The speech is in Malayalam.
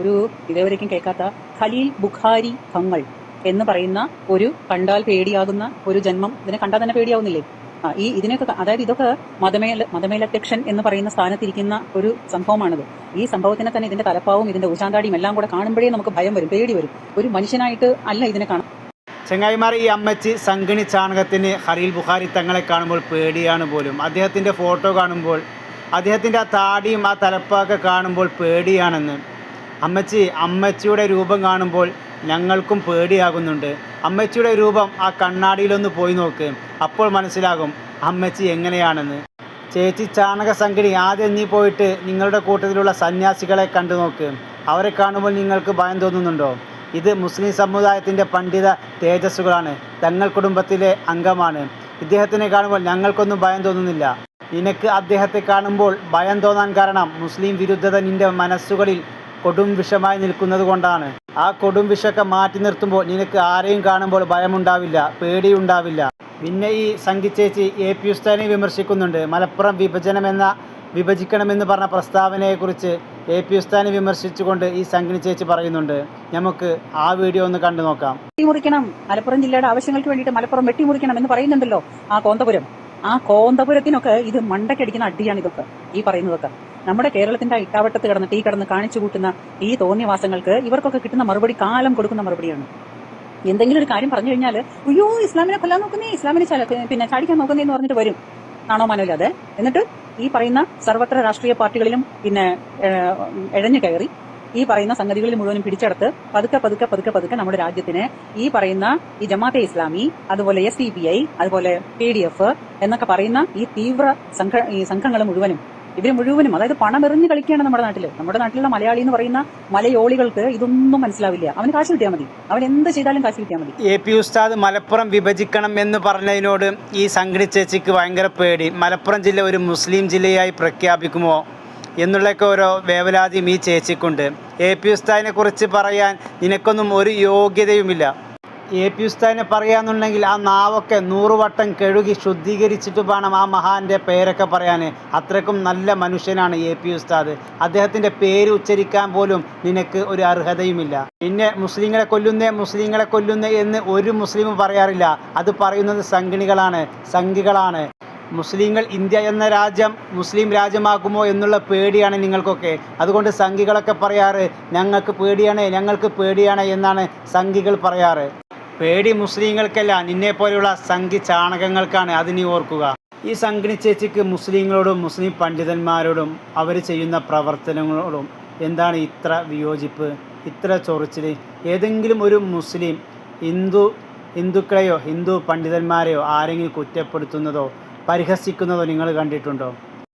ഒരു ഇതേവരേക്കും കേൾക്കാത്ത ഖലീൽ ബുഖാരി തങ്ങൾ എന്ന് പറയുന്ന ഒരു കണ്ടാൽ പേടിയാകുന്ന ഒരു ജന്മം. ഇതിനെ കണ്ടാൽ തന്നെ പേടിയാവുന്നില്ലേ? ഈ ഇതിനൊക്കെ അതായത് ഇതൊക്കെ മതമേല മതമേലധ്യക്ഷൻ എന്ന് പറയുന്ന സ്ഥാനത്തിരിക്കുന്ന ഒരു സംഭവമാണിത്. ഈ സംഭവത്തിനെ തന്നെ ഇതിന്റെ തലപ്പാവും ഇതിന്റെ ഉഷാന്താടിയും എല്ലാം കൂടെ കാണുമ്പോഴേ നമുക്ക് ഭയം വരും പേടി വരും. ഒരു മനുഷ്യനായിട്ട് അല്ല ഇതിനെ കാണാം ചെങ്ങായിമാർ ഈ അമ്മച്ചി സംഗണി ചാണകത്തിന് ഹരീൽ ബുഖാരി തങ്ങളെ കാണുമ്പോൾ പേടിയാണ് പോലും. അദ്ദേഹത്തിന്റെ ഫോട്ടോ കാണുമ്പോൾ അദ്ദേഹത്തിന്റെ ആ താടിയും ആ തലപ്പൊക്കെ കാണുമ്പോൾ പേടിയാണെന്ന്. അമ്മച്ചി അമ്മച്ചിയുടെ രൂപം കാണുമ്പോൾ ഞങ്ങൾക്കും പേടിയാകുന്നുണ്ട്. അമ്മച്ചിയുടെ രൂപം ആ കണ്ണാടിയിലൊന്ന് പോയി നോക്ക്. അപ്പോൾ മനസ്സിലാകും അമ്മച്ചി എങ്ങനെയാണെന്ന്. ചേച്ചി ചാണക സംഘടി ആദ്യം നീ പോയിട്ട് നിങ്ങളുടെ കൂട്ടത്തിലുള്ള സന്യാസികളെ കണ്ടു നോക്ക്. അവരെ കാണുമ്പോൾ നിങ്ങൾക്ക് ഭയം തോന്നുന്നുണ്ടോ? ഇത് മുസ്ലിം സമുദായത്തിന്റെ പണ്ഡിത തേജസ്സുകളാണ്. തങ്ങൾ കുടുംബത്തിലെ അംഗമാണ്. ഇദ്ദേഹത്തിനെ കാണുമ്പോൾ ഞങ്ങൾക്കൊന്നും ഭയം തോന്നുന്നില്ല. നിനക്ക് അദ്ദേഹത്തെ കാണുമ്പോൾ ഭയം തോന്നാൻ കാരണം മുസ്ലിം വിരുദ്ധത നിന്റെ മനസ്സുകളിൽ കൊടും വിഷമായി നിൽക്കുന്നത് കൊണ്ടാണ്. ആ കൊടും വിഷമൊക്കെ മാറ്റി നിർത്തുമ്പോൾ നിനക്ക് ആരെയും കാണുമ്പോൾ ഭയമുണ്ടാവില്ല പേടിയുണ്ടാവില്ല. പിന്നെ ഈ സംഘിച്ചേച്ചി എ. പി. ഉസ്താനെ വിമർശിക്കുന്നുണ്ട്. മലപ്പുറം വിഭജനം എന്ന വിഭജിക്കണമെന്ന് പറഞ്ഞ പ്രസ്താവനയെക്കുറിച്ച് എ. പി. ഉസ്താനെ വിമർശിച്ചുകൊണ്ട് ഈ സംഘിനി ചേച്ചി പറയുന്നുണ്ട്. നമുക്ക് ആ വീഡിയോ ഒന്ന് കണ്ടു നോക്കാം. വെട്ടിമുറിക്കണം. മലപ്പുറം ജില്ലയുടെ ആവശ്യങ്ങൾക്ക് വേണ്ടിയിട്ട് മലപ്പുറം വെട്ടിമുറിക്കണം എന്ന് പറയുന്നുണ്ടല്ലോ ആ കോന്തപുരം. ആ കോന്തപുരത്തിനൊക്കെ ഇത് മണ്ടക്കടിക്കുന്ന അടിയാണ് ഇതൊക്കെ ഈ പറയുന്നതൊക്കെ. നമ്മുടെ കേരളത്തിന്റെ ഇട്ടാവട്ടത്ത് കിടന്ന് തീ കടന്ന് കാണിച്ചു കൂട്ടുന്ന ഈ തോന്നിയവാസങ്ങൾക്ക് ഇവർക്കൊക്കെ കിട്ടുന്ന മറുപടി കാലം കൊടുക്കുന്ന മറുപടിയാണ്. എന്തെങ്കിലും ഒരു കാര്യം പറഞ്ഞു കഴിഞ്ഞാൽ അയ്യോ ഇസ്ലാമിനെ കൊല്ലാൻ നോക്കുന്നേ ഇസ്ലാമിനെ പിന്നെ ചാടിക്കാൻ നോക്കുന്നേ എന്ന് പറഞ്ഞിട്ട് വരും. ആണോ മനോല അതെ? എന്നിട്ട് ഈ പറയുന്ന സർവത്ര രാഷ്ട്രീയ പാർട്ടികളിലും പിന്നെ എഴഞ്ഞു കയറി ഈ പറയുന്ന സംഗതികളിൽ മുഴുവനും പിടിച്ചെടുത്ത് പതുക്കെ പതുക്കെ പതുക്കെ പതുക്കെ നമ്മുടെ രാജ്യത്തിന് ഈ പറയുന്ന ഈ ജമാഅത്തെ ഇസ്ലാമി അതുപോലെ എസ് അതുപോലെ പി എന്നൊക്കെ പറയുന്ന ഈ തീവ്ര സംഘ ഈ സംഘങ്ങൾ മുഴുവനും ഇവർ മുഴുവനും അതായത് പണം പണമെറിഞ്ഞ് കളിക്കുകയാണ് നമ്മുടെ നാട്ടിൽ. നമ്മുടെ നാട്ടിലുള്ള മലയാളി എന്ന് പറയുന്ന മലയോളികൾക്ക് ഇതൊന്നും മനസ്സിലാവില്ല. അവന് കാശ് കിട്ടിയാൽ മതി. അവൻ എന്ത് ചെയ്താലും കാശ് കിട്ടിയാൽ മതി. എ പി ഉസ്താദ് മലപ്പുറം വിഭജിക്കണം എന്ന് പറഞ്ഞതിനോട് ഈ സംഘടി ചേച്ചിക്ക് ഭയങ്കര പേടി. മലപ്പുറം ജില്ല ഒരു മുസ്ലിം ജില്ലയായി പ്രഖ്യാപിക്കുമോ എന്നുള്ളൊക്കെ ഓരോ വേവലാതിയും ഈ ചേച്ചിക്കുണ്ട്. എ പി ഉസ്താദിനെ കുറിച്ച് പറയാൻ നിനക്കൊന്നും ഒരു യോഗ്യതയുമില്ല. എ പി ഉസ്താദിനെ പറയാന്നുണ്ടെങ്കിൽ ആ നാവൊക്കെ നൂറ് വട്ടം കഴുകി ശുദ്ധീകരിച്ചിട്ട് വേണം ആ മഹാന്റെ പേരൊക്കെ പറയാൻ അത്രക്കും നല്ല മനുഷ്യനാണ് എ പി ഉസ്താദ് അദ്ദേഹത്തിന്റെ പേര് ഉച്ചരിക്കാൻ പോലും നിനക്ക് ഒരു അർഹതയുമില്ല. പിന്നെ മുസ്ലിങ്ങളെ കൊല്ലുന്നേ മുസ്ലിങ്ങളെ കൊല്ലുന്നേ എന്ന് ഒരു മുസ്ലിം പറയാറില്ല. അത് പറയുന്നത് സംഘിണികളാണ് സംഘികളാണ്. മുസ്ലിങ്ങൾ ഇന്ത്യ എന്ന രാജ്യം മുസ്ലിം രാജ്യമാക്കുമോ എന്നുള്ള പേടിയാണ് നിങ്ങൾക്കൊക്കെ. അതുകൊണ്ട് സംഘികളൊക്കെ പറയാറ് ഞങ്ങൾക്ക് പേടിയാണ് ഞങ്ങൾക്ക് പേടിയാണ് എന്നാണ് സംഘികൾ പറയാറ്. പേടി മുസ്ലിങ്ങൾക്കല്ല നിന്നെ പോലെയുള്ള സംഘി ചാണകങ്ങൾക്കാണ്. അതിനി ഓർക്കുക. ഈ സംഘിണി ചേച്ചിക്ക് മുസ്ലിങ്ങളോടും മുസ്ലിം പണ്ഡിതന്മാരോടും അവർ ചെയ്യുന്ന പ്രവർത്തനങ്ങളോടും എന്താണ് ഇത്ര വിയോജിപ്പ് ഇത്ര ചൊറിച്ചിൽ ഏതെങ്കിലും ഒരു മുസ്ലിം ഹിന്ദു ഹിന്ദുക്കളെയോ ഹിന്ദു പണ്ഡിതന്മാരെയോ ആരെങ്കിലും കുറ്റപ്പെടുത്തുന്നതോ പരിഹസിക്കുന്നതോ നിങ്ങൾ കണ്ടിട്ടുണ്ടോ?